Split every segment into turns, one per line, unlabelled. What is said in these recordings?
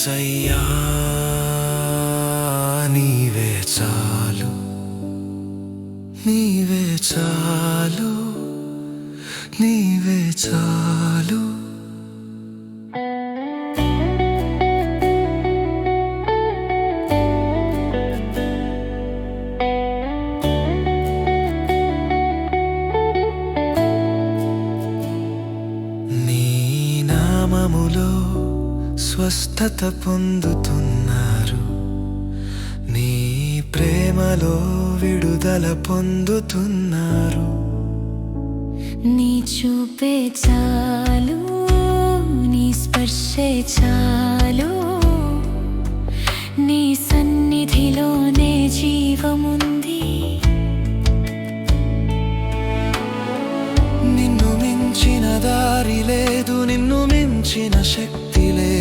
ఏసయ్యా నీవే చాలు. నీవే చాలు. నీవే చాలు. నీ నామములో స్వస్థత పొందుతున్నారు. నీ ప్రేమలో విడుదల పొందుతున్నారు.
నీ చూపే చాలు నీ స్పర్శే చాలు. నీ సన్నిధిలోనే జీవముంది.
నిన్ను మించిన దారి లేదు నిన్ను మించిన శక్తి లేదు.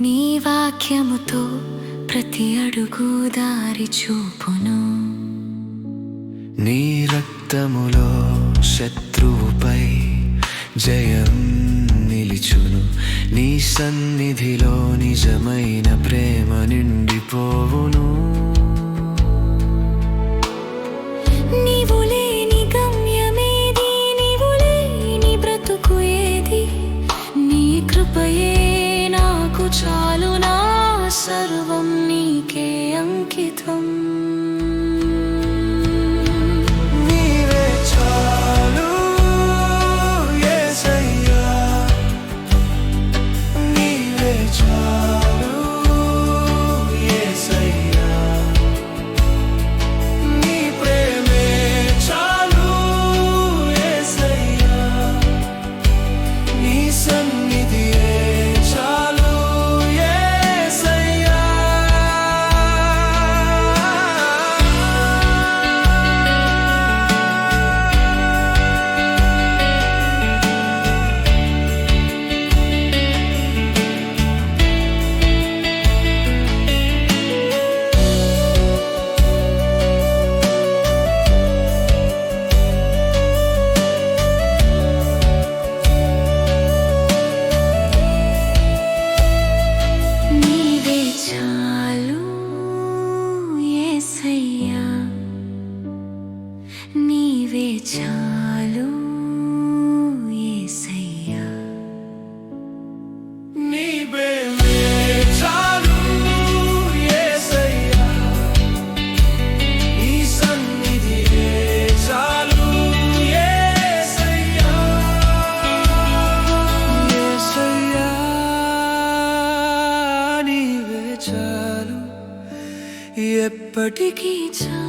నీ
వాక్యముతో ప్రతి అడుగు దారి చూపును.
నీ రక్తములో శత్రువుపై జయం నిలిచును. నీ సన్నిధిలో నిజమైన ప్రేమ నిండిపోవును.
నీవే చాలు
యేసయ్యా నీ చాలు యేసయ్యా నీ సన్నిధియే చాలు యేసయ్యా యేసయ్యా నీవే చాలు. ఎప్పటికీ
చాలు